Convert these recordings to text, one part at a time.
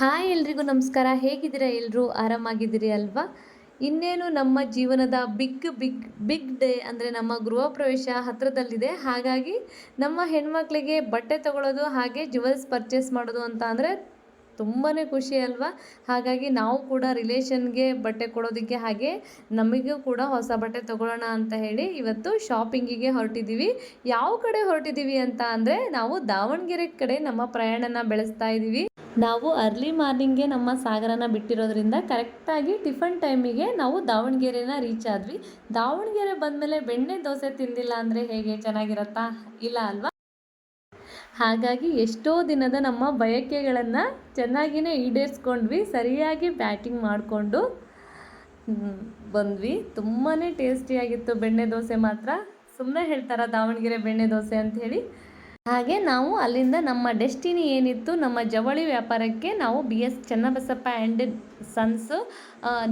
Hi ಎಲ್ರಿಗೂ ನಮಸ್ಕಾರ. ಹೇಗಿದ್ದೀರಾ? ಎಲ್ಲರೂ ಆರಾಮಾಗಿದ್ದೀರಿ ಅಲ್ವಾ? ಇನ್ನೇನು ನಮ್ಮ ಜೀವನದ ಬಿಗ್ ಬಿಗ್ ಬಿಗ್ ಡೇ ಅಂದರೆ ನಮ್ಮ ಗೃಹ ಪ್ರವೇಶ ಹತ್ತಿರದಲ್ಲಿದೆ ಹಾಗಾಗಿ ನಮ್ಮ ಹೆಣ್ಮಕ್ಳಿಗೆ ಬಟ್ಟೆ ತಗೊಳ್ಳೋದು ಹಾಗೆ ಜುವೆಲ್ಸ್ ಪರ್ಚೇಸ್ ಮಾಡೋದು ಅಂತ ಅಂದರೆ ತುಂಬಾ ಖುಷಿ ಅಲ್ವಾ? ಹಾಗಾಗಿ ನಾವು ಕೂಡ ರಿಲೇಷನ್ಗೆ ಬಟ್ಟೆ ಕೊಡೋದಕ್ಕೆ ಹಾಗೆ ನಮಗೂ ಕೂಡ ಹೊಸ ಬಟ್ಟೆ ತಗೊಳ್ಳೋಣ ಅಂತ ಹೇಳಿ ಇವತ್ತು ಶಾಪಿಂಗಿಗೆ ಹೊರಟಿದ್ದೀವಿ. ಯಾವ ಕಡೆ ಹೊರಟಿದ್ದೀವಿ ಅಂತ ಅಂದರೆ ನಾವು ದಾವಣಗೆರೆ ಕಡೆ ನಮ್ಮ ಪ್ರಯಾಣನ ಬೆಳೆಸ್ತಾ ಇದ್ದೀವಿ. ನಾವು ಅರ್ಲಿ ಮಾರ್ನಿಂಗ್ಗೆ ನಮ್ಮ ಸಾಗರನ ಬಿಟ್ಟಿರೋದ್ರಿಂದ ಕರೆಕ್ಟಾಗಿ ಟಿಫನ್ ಟೈಮಿಗೆ ನಾವು ದಾವಣಗೆರೆನ ರೀಚ್ ಆದ್ವಿ. ದಾವಣಗೆರೆ ಬಂದಮೇಲೆ ಬೆಣ್ಣೆ ದೋಸೆ ತಿಂದಿಲ್ಲ ಅಂದರೆ ಹೇಗೆ? ಚೆನ್ನಾಗಿರತ್ತಾ? ಇಲ್ಲ ಅಲ್ವಾ? ಹಾಗಾಗಿ ಎಷ್ಟೋ ದಿನದ ನಮ್ಮ ಬಯಕೆಗಳನ್ನು ಚೆನ್ನಾಗಿಯೇ ಈಡೇರಿಸ್ಕೊಂಡ್ವಿ, ಸರಿಯಾಗಿ ಬ್ಯಾಟಿಂಗ್ ಮಾಡಿಕೊಂಡು ಬಂದ್ವಿ. ತುಂಬಾ ಟೇಸ್ಟಿಯಾಗಿತ್ತು ಬೆಣ್ಣೆ ದೋಸೆ ಮಾತ್ರ. ಸುಮ್ಮನೆ ಹೇಳ್ತಾರ ದಾವಣಗೆರೆ ಬೆಣ್ಣೆ ದೋಸೆ ಅಂತ ಹೇಳಿ? ಹಾಗೆ ನಾವು ಅಲ್ಲಿಂದ ನಮ್ಮ ಡೆಸ್ಟಿನಿ ಏನಿತ್ತು, ನಮ್ಮ ಜವಳಿ ವ್ಯಾಪಾರಕ್ಕೆ ನಾವು B S Channabasappa and sons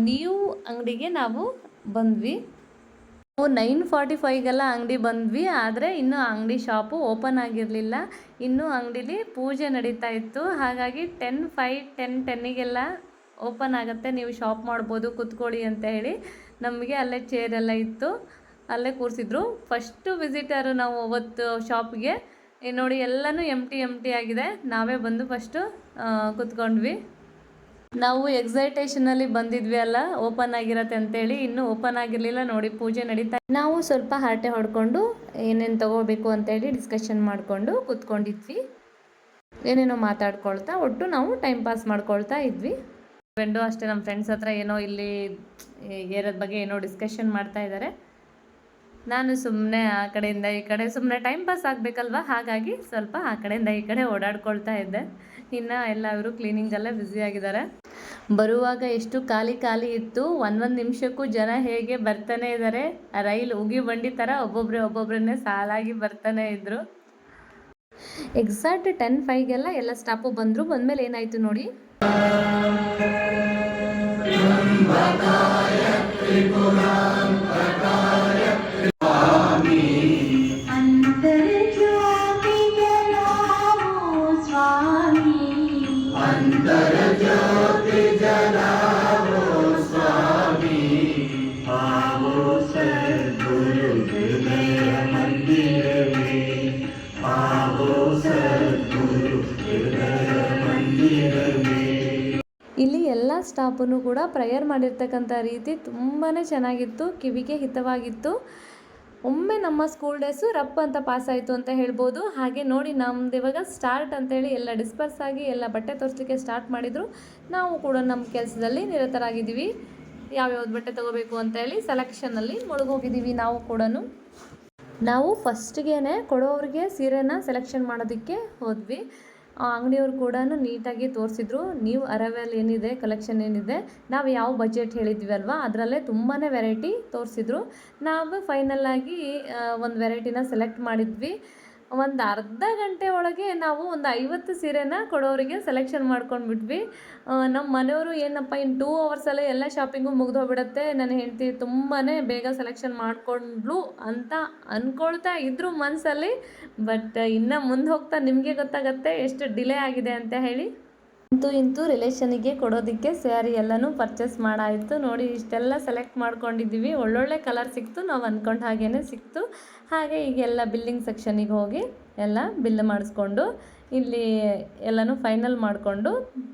new ಅಂಗಡಿಗೆ ನಾವು ಬಂದ್ವಿ. ನಾವು ನೈನ್ ಫಾರ್ಟಿ ಫೈವ್ಗೆಲ್ಲ ಅಂಗಡಿ ಬಂದ್ವಿ, ಆದರೆ ಇನ್ನೂ ಅಂಗಡಿ ಶಾಪು ಓಪನ್ ಆಗಿರಲಿಲ್ಲ. ಇನ್ನೂ ಅಂಗಡೀಲಿ ಪೂಜೆ ನಡೀತಾ ಇತ್ತು. ಹಾಗಾಗಿ ಟೆನ್ ಫೈ ಟೆನ್, ಟೆನ್ನಿಗೆಲ್ಲ ಓಪನ್ ಆಗುತ್ತೆ, ನೀವು ಶಾಪ್ ಮಾಡ್ಬೋದು, ಕೂತ್ಕೊಳ್ಳಿ ಅಂತ ಹೇಳಿ ನಮಗೆ ಅಲ್ಲೇ ಚೇರೆಲ್ಲ ಇತ್ತು. ಅಲ್ಲೇ ಕೂರಿಸಿದ್ರು. ಫಸ್ಟು ವಿಸಿಟರು ನಾವು ಅವತ್ತು ಶಾಪ್ಗೆ ನೋಡಿ, ಎಲ್ಲನೂ ಎಂ ಟಿ ಎಂ ಟಿ ಆಗಿದೆ. ನಾವೇ ಬಂದು ಫಸ್ಟು ಕುತ್ಕೊಂಡ್ವಿ. ನಾವು ಎಕ್ಸೈಟೇಷನಲ್ಲಿ ಬಂದಿದ್ವಿ ಅಲ್ಲ ಓಪನ್ ಆಗಿರತ್ತೆ ಅಂತೇಳಿ. ಇನ್ನೂ ಓಪನ್ ಆಗಿರಲಿಲ್ಲ, ನೋಡಿ, ಪೂಜೆ ನಡೀತಾ ನಾವು ಸ್ವಲ್ಪ ಹರಟೆ ಹೊಡ್ಕೊಂಡು ಏನೇನು ತಗೋಬೇಕು ಅಂತೇಳಿ ಡಿಸ್ಕಷನ್ ಮಾಡಿಕೊಂಡು ಕೂತ್ಕೊಂಡಿದ್ವಿ. ಏನೇನೋ ಮಾತಾಡ್ಕೊಳ್ತಾ, ಒಟ್ಟು ನಾವು ಟೈಮ್ ಪಾಸ್ ಮಾಡ್ಕೊಳ್ತಾ ಇದ್ವಿ. ಫ್ರೆಂಡು ಅಷ್ಟೇ ನಮ್ಮ ಫ್ರೆಂಡ್ಸ್ ಹತ್ರ ಏನೋ ಇಲ್ಲಿ ಏರಿಯಾದ ಬಗ್ಗೆ ಏನೋ ಡಿಸ್ಕಷನ್ ಮಾಡ್ತಾ ಇದ್ದಾರೆ ನಾನು ಸುಮ್ಮನೆ ಆ ಕಡೆಯಿಂದ ಈ ಕಡೆ ಸುಮ್ಮನೆ ಟೈಮ್ ಪಾಸ್ ಆಗಬೇಕಲ್ವ? ಹಾಗಾಗಿ ಸ್ವಲ್ಪ ಆ ಕಡೆಯಿಂದ ಈ ಕಡೆ ಓಡಾಡ್ಕೊಳ್ತಾ ಇದ್ದೆ. ಇನ್ನು ಎಲ್ಲರೂ ಕ್ಲೀನಿಂಗಲ್ಲೇ ಆಗಿದ್ದಾರೆ. ಬರುವಾಗ ಎಷ್ಟು ಖಾಲಿ ಖಾಲಿ ಇತ್ತು. ಒಂದೊಂದು ನಿಮಿಷಕ್ಕೂ ಜನ ಹೇಗೆ ಬರ್ತಾನೆ ಇದ್ದಾರೆ ರೈಲ್ ಉಗಿ ಬಂಡಿ ಥರ ಒಬ್ಬೊಬ್ಬರೇ ಒಬ್ಬೊಬ್ಬರನ್ನೇ ಸಾಲಾಗಿ ಬರ್ತಾನೆ ಇದ್ದರು ಎಕ್ಸಾಕ್ಟ್ ಟೆನ್ ಫೈವ್ಗೆಲ್ಲ ಎಲ್ಲ ಸ್ಟಾಪು ಬಂದರು. ಬಂದಮೇಲೆ ಏನಾಯಿತು ನೋಡಿ. ಎಲ್ಲ ಸ್ಟಾಫನ್ನು ಕೂಡ ಪ್ರೇಯರ್ ಮಾಡಿರ್ತಕ್ಕಂಥ ರೀತಿ ತುಂಬಾ ಚೆನ್ನಾಗಿತ್ತು, ಕಿವಿಗೆ ಹಿತವಾಗಿತ್ತು. ಒಮ್ಮೆ ನಮ್ಮ ಸ್ಕೂಲ್ ಡೇಸು ರಪ್ ಅಂತ ಪಾಸ್ ಆಯಿತು ಅಂತ ಹೇಳ್ಬೋದು. ಹಾಗೆ ನೋಡಿ ನಮ್ದು ಇವಾಗ ಸ್ಟಾರ್ಟ್ ಅಂತೇಳಿ ಎಲ್ಲ ಡಿಸ್ಪರ್ಸ್ ಆಗಿ ಎಲ್ಲ ಬಟ್ಟೆ ತೋರಿಸ್ಲಿಕ್ಕೆ ಸ್ಟಾರ್ಟ್ ಮಾಡಿದರು. ನಾವು ಕೂಡ ನಮ್ಮ ಕೆಲಸದಲ್ಲಿ ನಿರತರಾಗಿದ್ದೀವಿ. ಯಾವ್ಯಾವ್ದು ಬಟ್ಟೆ ತೊಗೋಬೇಕು ಅಂತೇಳಿ ಸೆಲೆಕ್ಷನಲ್ಲಿ ಮುಳುಗೋಗಿದ್ದೀವಿ ನಾವು ಕೂಡ ನಾವು ಫಸ್ಟ್ಗೆ ಕೊಡೋರಿಗೆ ಸೀರೆನ ಸೆಲೆಕ್ಷನ್ ಮಾಡೋದಕ್ಕೆ ಹೋದ್ವಿ. ಅಂಗಡಿಯವ್ರು ಕೂಡ ನೀಟಾಗಿ ತೋರಿಸಿದ್ರು. ನೀವು ಅರವಲ್ಲಿ ಏನಿದೆ ಕಲೆಕ್ಷನ್ ಏನಿದೆ, ನಾವು ಯಾವ ಬಜೆಟ್ ಹೇಳಿದ್ವಿ ಅಲ್ವಾ, ಅದರಲ್ಲೇ ತುಂಬಾ ವೆರೈಟಿ ತೋರಿಸಿದ್ರು. ನಾವು ಫೈನಲ್ಲಾಗಿ ಒಂದು ವೆರೈಟಿನ ಸೆಲೆಕ್ಟ್ ಮಾಡಿದ್ವಿ. ಒಂದು ಅರ್ಧ ಗಂಟೆ ಒಳಗೆ ನಾವು ಒಂದು ಐವತ್ತು ಸೀರೆನ ಕೊಡೋರಿಗೆ ಸೆಲೆಕ್ಷನ್ ಮಾಡ್ಕೊಂಡ್ಬಿಟ್ವಿ. ನಮ್ಮ ಮನೆಯವರು ಏನಪ್ಪ ಇನ್ನು ಟೂ ಅವರ್ಸಲ್ಲೇ ಎಲ್ಲ ಶಾಪಿಂಗು ಮುಗಿದೋಗ್ಬಿಡತ್ತೆ. ನನ್ನ ಹೆಂಡತಿ ತುಂಬಾ ಬೇಗ ಸೆಲೆಕ್ಷನ್ ಮಾಡಿಕೊಂಡ್ಲು ಅಂತ ಅಂದ್ಕೊಳ್ತಾ ಇದ್ರು ಮನಸ್ಸಲ್ಲಿ ಬಟ್ ಇನ್ನು ಮುಂದೆ ಹೋಗ್ತಾ ನಿಮಗೆ ಗೊತ್ತಾಗತ್ತೆ, ಎಷ್ಟು ಡಿಲೇ ಆಗಿದೆ ಅಂತ ಹೇಳಿ. ಇಂತೂ ಇಂತೂ ರಿಲೇಷನಿಗೆ ಕೊಡೋದಕ್ಕೆ ಸ್ಯಾರಿ ಎಲ್ಲನೂ ಪರ್ಚೇಸ್ ಮಾಡಾಯಿತು. ನೋಡಿ, ಇಷ್ಟೆಲ್ಲ ಸೆಲೆಕ್ಟ್ ಮಾಡ್ಕೊಂಡಿದ್ದೀವಿ. ಒಳ್ಳೊಳ್ಳೆ ಕಲರ್ ಸಿಕ್ತು. ನಾವು ಅಂದ್ಕೊಂಡು ಹಾಗೇ ಸಿಕ್ತು. ಹಾಗೆ ಈಗೆಲ್ಲ ಬಿಲ್ಲಿಂಗ್ ಸೆಕ್ಷನಿಗೆ ಹೋಗಿ ಎಲ್ಲ ಬಿಲ್ ಮಾಡಿಸ್ಕೊಂಡು ಇಲ್ಲಿ ಎಲ್ಲನೂ ಫೈನಲ್ ಮಾಡಿಕೊಂಡು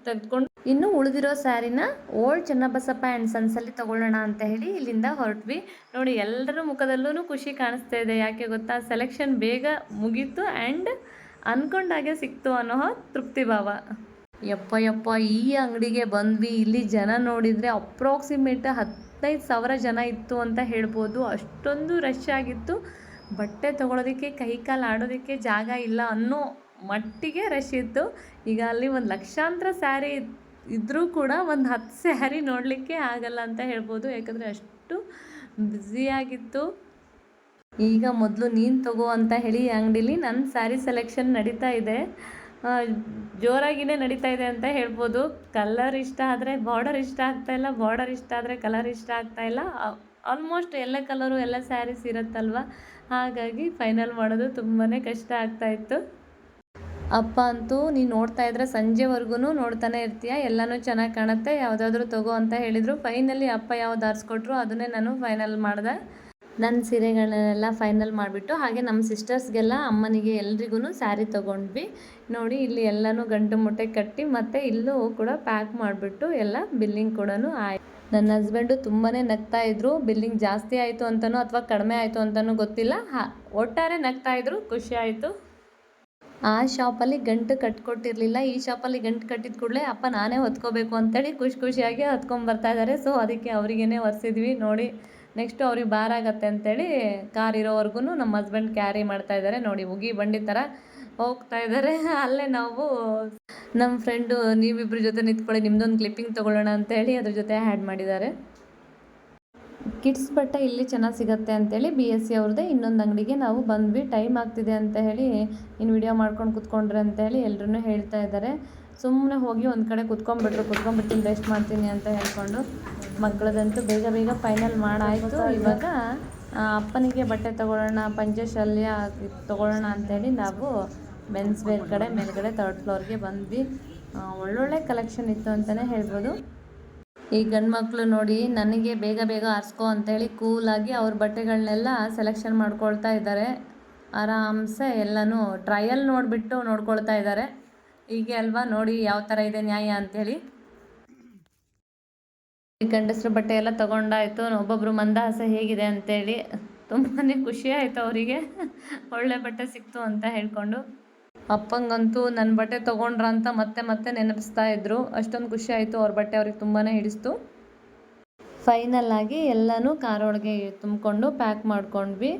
ತೆಗೆದುಕೊಂಡು ಇನ್ನು ಉಳಿದಿರೋ ಸ್ಯಾರಿನ ಓಲ್ಡ್ ಚೆನ್ನಬಸಪ್ಪ ಆ್ಯಂಡ್ ಸನ್ಸಲ್ಲಿ ತೊಗೊಳ್ಳೋಣ ಅಂತ ಹೇಳಿ ಇಲ್ಲಿಂದ ಹೊರಟ್ವಿ. ನೋಡಿ, ಎಲ್ಲರ ಮುಖದಲ್ಲೂ ಖುಷಿ ಕಾಣಿಸ್ತಾ ಇದೆ. ಯಾಕೆ ಗೊತ್ತಾ? ಸೆಲೆಕ್ಷನ್ ಬೇಗ ಮುಗೀತು ಆ್ಯಂಡ್ ಅಂದ್ಕೊಂಡಾಗೆ ಸಿಕ್ತು ಅನ್ನೋ ತೃಪ್ತಿ ಭಾವ. ಯಪ್ಪ ಯಪ್ಪ, ಈ ಅಂಗಡಿಗೆ ಬಂದ್ವಿ. ಇಲ್ಲಿ ಜನ ನೋಡಿದರೆ ಅಪ್ರಾಕ್ಸಿಮೇಟ್ ಹದಿನೈದು ಸಾವಿರ ಜನ ಇತ್ತು ಅಂತ ಹೇಳ್ಬೋದು. ಅಷ್ಟೊಂದು ರಶ್ ಆಗಿತ್ತು. ಬಟ್ಟೆ ತೊಗೊಳೋದಕ್ಕೆ ಕೈ ಕಾಲು ಆಡೋದಕ್ಕೆ ಜಾಗ ಇಲ್ಲ ಅನ್ನೋ ಮಟ್ಟಿಗೆ ರಶ್ ಇತ್ತು. ಈಗ ಅಲ್ಲಿ ಒಂದು ಲಕ್ಷಾಂತರ ಸ್ಯಾರಿ ಇದ್ದರೂ ಕೂಡ ಒಂದು ಹತ್ತು ಸ್ಯಾರಿ ನೋಡಲಿಕ್ಕೆ ಆಗಲ್ಲ ಅಂತ ಹೇಳ್ಬೋದು. ಯಾಕಂದರೆ ಅಷ್ಟು ಬ್ಯುಸಿಯಾಗಿತ್ತು ಈಗ ಮೊದಲು ನೀನು ತಗೋ ಅಂತ ಹೇಳಿ ಅಂಗಡೀಲಿ ನನ್ನ ಸ್ಯಾರಿ ಸೆಲೆಕ್ಷನ್ ನಡೀತಾ ಇದೆ. ಜೋರಾಗಿಯೇ ನಡೀತಾ ಇದೆ ಅಂತ ಹೇಳ್ಬೋದು. ಕಲರ್ ಇಷ್ಟ ಆದರೆ ಬಾರ್ಡರ್ ಇಷ್ಟ ಆಗ್ತಾಯಿಲ್ಲ ಬಾರ್ಡರ್ ಇಷ್ಟ ಆದರೆ ಕಲರ್ ಇಷ್ಟ ಆಗ್ತಾಯಿಲ್ಲ ಆಲ್ಮೋಸ್ಟ್ ಎಲ್ಲ ಕಲರು ಎಲ್ಲ ಸ್ಯಾರೀಸ್ ಇರುತ್ತಲ್ವ? ಹಾಗಾಗಿ ಫೈನಲ್ ಮಾಡೋದು ತುಂಬಾ ಕಷ್ಟ ಆಗ್ತಾಯಿತ್ತು ಅಪ್ಪ ಅಂತೂ ನೀನು ನೋಡ್ತಾ ಇದ್ರೆ ಸಂಜೆವರೆಗೂ ನೋಡ್ತಾನೆ ಇರ್ತೀಯ? ಎಲ್ಲನೂ ಚೆನ್ನಾಗಿ ಕಾಣುತ್ತೆ? ಯಾವುದಾದ್ರೂ ತಗೋ ಅಂತ ಹೇಳಿದರು. ಫೈನಲಿ ಅಪ್ಪ ಯಾವ್ದು ಆರಿಸ್ಕೊಟ್ರು, ಅದನ್ನೇ ನಾನು ಫೈನಲ್ ಮಾಡಿದೆ. ನನ್ನ ಸೀರೆಗಳನ್ನೆಲ್ಲ ಫೈನಲ್ ಮಾಡಿಬಿಟ್ಟು ಹಾಗೆ ನಮ್ಮ ಸಿಸ್ಟರ್ಸ್ಗೆಲ್ಲ ಅಮ್ಮನಿಗೆ ಎಲ್ರಿಗೂ ಸ್ಯಾರಿ ತೊಗೊಂಡ್ವಿ. ನೋಡಿ, ಇಲ್ಲಿ ಎಲ್ಲನೂ ಗಂಟು ಮುಟ್ಟೆ ಕಟ್ಟಿ ಮತ್ತು ಇಲ್ಲೂ ಕೂಡ ಪ್ಯಾಕ್ ಮಾಡಿಬಿಟ್ಟು ಎಲ್ಲ ಬಿಲ್ಲಿಂಗ್ ಕೂಡ ಆಯ್ತು ನನ್ನ ಹಸ್ಬೆಂಡು ತುಂಬಾ ನಗ್ತಾ ಇದ್ರು. ಬಿಲ್ಲಿಂಗ್ ಜಾಸ್ತಿ ಆಯಿತು ಅಂತನೋ ಅಥವಾ ಕಡಿಮೆ ಆಯಿತು ಅಂತನೋ ಗೊತ್ತಿಲ್ಲ. ಹಾ, ಒಟ್ಟಾರೆ ನಗ್ತಾ ಇದ್ರು. ಖುಷಿ ಆಯಿತು. ಆ ಶಾಪಲ್ಲಿ ಗಂಟು ಕಟ್ಕೊಟ್ಟಿರಲಿಲ್ಲ. ಈ ಶಾಪಲ್ಲಿ ಗಂಟು ಕಟ್ಟಿದ ಕೂಡಲೇ ಅಪ್ಪ ನಾನೇ ಹೊತ್ಕೋಬೇಕು ಅಂತೇಳಿ ಖುಷಿ ಖುಷಿಯಾಗಿ ಹೊತ್ಕೊಂಡ್ಬರ್ತಾ ಇದ್ದಾರೆ ಸೊ ಅದಕ್ಕೆ ಅವರಿಗೇನೆ ಒರೆಸಿದ್ವಿ. ನೋಡಿ ನೆಕ್ಸ್ಟು ಅವ್ರಿಗೆ ಭಾರ ಆಗತ್ತೆ ಅಂತೇಳಿ ಕಾರ್ ಇರೋವರೆಗೂ ನಮ್ಮ ಹಸ್ಬೆಂಡ್ ಕ್ಯಾರಿ ಮಾಡ್ತಾ ಇದ್ದಾರೆ. ನೋಡಿ, ಉಗಿ ಬಂಡಿ ಥರ ಹೋಗ್ತಾ ಇದ್ದಾರೆ. ಅಲ್ಲೇ ನಾವು ನಮ್ಮ ಫ್ರೆಂಡು ನೀವಿಬ್ಬರ ಜೊತೆ ನಿಂತ್ಕೊಳ್ಳಿ ನಿಮ್ಮದೊಂದು ಕ್ಲಿಪ್ಪಿಂಗ್ ತೊಗೊಳ್ಳೋಣ ಅಂತೇಳಿ ಅದ್ರ ಜೊತೆ ಆ್ಯಡ್ ಮಾಡಿದ್ದಾರೆ. ಕಿಡ್ಸ್ ಬಟ್ಟೆ ಇಲ್ಲಿ ಚೆನ್ನಾಗಿ ಸಿಗುತ್ತೆ ಅಂತೇಳಿ ಬಿ ಎಸ್ ಸಿ ಅವ್ರದ್ದೇ ಇನ್ನೊಂದು ಅಂಗಡಿಗೆ ನಾವು ಬಂದ್ವಿ. ಟೈಮ್ ಆಗ್ತಿದೆ ಅಂತ ಹೇಳಿ ಇನ್ನು ವಿಡಿಯೋ ಮಾಡ್ಕೊಂಡು ಕೂತ್ಕೊಂಡ್ರೆ ಅಂತ ಹೇಳಿ ಎಲ್ಲರೂ ಹೇಳ್ತಾ ಇದ್ದಾರೆ. ಸುಮ್ಮನೆ ಹೋಗಿ ಒಂದು ಕಡೆ ಕುತ್ಕೊಂಡ್ಬಿಟ್ರು ಕುತ್ಕೊಂಡ್ಬಿಟ್ಟು ರೆಸ್ಟ್ ಮಾಡ್ತೀನಿ ಅಂತ ಹೇಳ್ಕೊಂಡು. ಮಕ್ಕಳದಂತೂ ಬೇಗ ಬೇಗ ಫೈನಲ್ ಮಾಡಾಯಿತು. ಇವಾಗ ಅಪ್ಪನಿಗೆ ಬಟ್ಟೆ ತೊಗೊಳ್ಳೋಣ ಪಂಚಶಲ್ಯ ತೊಗೊಳ್ಳೋಣ ಅಂತೇಳಿ ನಾವು ಮೆನ್ಸ್ ವೇರ್ ಕಡೆ ಮೇಲ್ಗಡೆ ತರ್ಡ್ ಫ್ಲೋರ್ಗೆ ಬಂದ್ವಿ. ಒಳ್ಳೊಳ್ಳೆ ಕಲೆಕ್ಷನ್ ಇತ್ತು ಅಂತಲೇ ಹೇಳ್ಬೋದು. ಈ ಗಂಡು ಮಕ್ಕಳು ನೋಡಿ ನನಗೆ ಬೇಗ ಬೇಗ ಆರಿಸ್ಕೋ ಅಂತೇಳಿ ಕೂಲಾಗಿ ಅವ್ರ ಬಟ್ಟೆಗಳನ್ನೆಲ್ಲ ಸೆಲೆಕ್ಷನ್ ಮಾಡ್ಕೊಳ್ತಾ ಇದ್ದಾರೆ. ಆರಾಮ್ಸೆ ಎಲ್ಲನೂ ಟ್ರಯಲ್ ನೋಡಿಬಿಟ್ಟು ನೋಡ್ಕೊಳ್ತಾ ಇದ್ದಾರೆ. ಹೀಗೆ ಅಲ್ವಾ? ನೋಡಿ ಯಾವ ಥರ ಇದೆ ನ್ಯಾಯ ಅಂಥೇಳಿ ಗಂಡಸ್ರ ಬಟ್ಟೆ ಎಲ್ಲ ತಗೊಂಡಾಯ್ತು, ಒಬ್ಬೊಬ್ರು ಮಂದಹಾಸ ಹೇಗಿದೆ ಅಂತೇಳಿ ತುಂಬಾ ಖುಷಿ ಆಯಿತು ಅವರಿಗೆ. ಒಳ್ಳೆ ಬಟ್ಟೆ ಸಿಕ್ತು ಅಂತ ಹೇಳ್ಕೊಂಡು. ಅಪ್ಪಂಗಂತೂ ನನ್ನ ಬಟ್ಟೆ ತೊಗೊಂಡ್ರ ಅಂತ ಮತ್ತೆ ಮತ್ತೆ ನೆನಪಿಸ್ತಾ ಇದ್ರು. ಅಷ್ಟೊಂದು ಖುಷಿ ಆಯಿತು ಅವ್ರ ಬಟ್ಟೆ ಅವ್ರಿಗೆ ತುಂಬಾ ಹಿಡಿಸ್ತು. ಫೈನಲ್ ಆಗಿ ಎಲ್ಲನೂ ಕಾರೊಳಗೆ ತುಂಬಿಕೊಂಡು ಪ್ಯಾಕ್ ಮಾಡ್ಕೊಂಡ್ವಿ.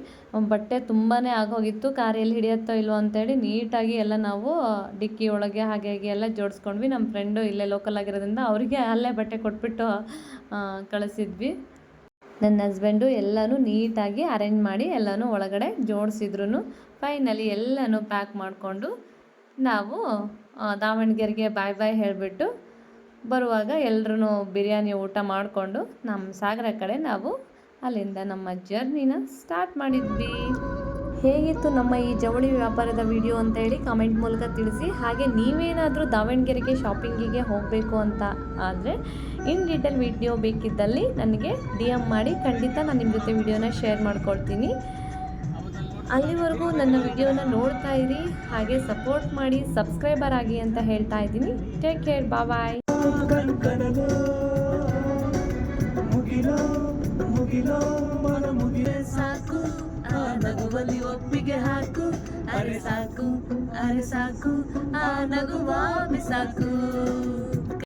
ಬಟ್ಟೆ ತುಂಬಾ ಆಗೋಗಿತ್ತು. ಕಾರ್ ಎಲ್ಲಿ ಹಿಡಿಯತ್ತೋ ಇಲ್ವೋ ಅಂತೇಳಿ ನೀಟಾಗಿ ಎಲ್ಲ ನಾವು ಡಿಕ್ಕಿ ಒಳಗೆ ಹಾಗೆ ಹಾಗೆ ಎಲ್ಲ ಜೋಡಿಸ್ಕೊಂಡ್ವಿ. ನಮ್ಮ ಫ್ರೆಂಡು ಇಲ್ಲೇ ಲೋಕಲ್ ಆಗಿರೋದ್ರಿಂದ ಅವರಿಗೆ ಅಲ್ಲೇ ಬಟ್ಟೆ ಕೊಟ್ಬಿಟ್ಟು ಕಳಿಸಿದ್ವಿ. ನನ್ನ ಹಸ್ಬೆಂಡು ಎಲ್ಲನೂ ನೀಟಾಗಿ ಅರೇಂಜ್ ಮಾಡಿ ಎಲ್ಲನೂ ಒಳಗಡೆ ಜೋಡಿಸಿದ್ರು ಫೈನಲಿ ಎಲ್ಲನೂ ಪ್ಯಾಕ್ ಮಾಡಿಕೊಂಡು ನಾವು ದಾವಣಗೆರೆಗೆ ಬಾಯ್ ಬಾಯ್ ಹೇಳಿಬಿಟ್ಟು ಬರುವಾಗ ಎಲ್ರೂ ಬಿರಿಯಾನಿ ಊಟ ಮಾಡಿಕೊಂಡು ನಮ್ಮ ಸಾಗರ ಕಡೆ ನಾವು ಅಲ್ಲಿಂದ ನಮ್ಮ ಜರ್ನಿನ ಸ್ಟಾರ್ಟ್ ಮಾಡಿದ್ವಿ. ಹೇಗಿತ್ತು ನಮ್ಮ ಈ ಜವಳಿ ವ್ಯಾಪಾರದ ವಿಡಿಯೋ ಅಂತ ಹೇಳಿ ಕಾಮೆಂಟ್ ಮೂಲಕ ತಿಳಿಸಿ. ಹಾಗೆ ನೀವೇನಾದರೂ ದಾವಣಗೆರೆಗೆ ಶಾಪಿಂಗಿಗೆ ಹೋಗಬೇಕು ಅಂತ ಆದರೆ ಇನ್ ಡೀಟೇಲ್ ವಿಡಿಯೋ ಬೇಕಿದ್ದಲ್ಲಿ ನನಗೆ ಡಿ ಎಂ ಮಾಡಿ ಖಂಡಿತ ನಾನು ನಿಮ್ಮ ಜೊತೆ ವಿಡಿಯೋನ ಶೇರ್ ಮಾಡ್ಕೊಳ್ತೀನಿ ಅಲ್ಲಿವರೆಗೂ ನನ್ನ ವಿಡಿಯೋನ ನೋಡ್ತಾ ಇರಿ. ಹಾಗೆ ಸಪೋರ್ಟ್ ಮಾಡಿ, ಸಬ್ಸ್ಕ್ರೈಬರ್ ಆಗಿ ಅಂತ ಹೇಳ್ತಾ ಇದ್ದೀನಿ. Take care, bye. ಕಡಲು ಮುಗಿಲೋ ಮುಗಿಲೋ, ಮನ ಮುಗಿಲೆ ಸಾಕು. ಆ ನಗುವಲ್ಲಿ ಒಪ್ಪಿಗೆ ಹಾಕು. ಅರೆ ಸಾಕು ಅರೆ ಸಾಕು. ಆ ನಗುವ ಬಿಸಾಕು.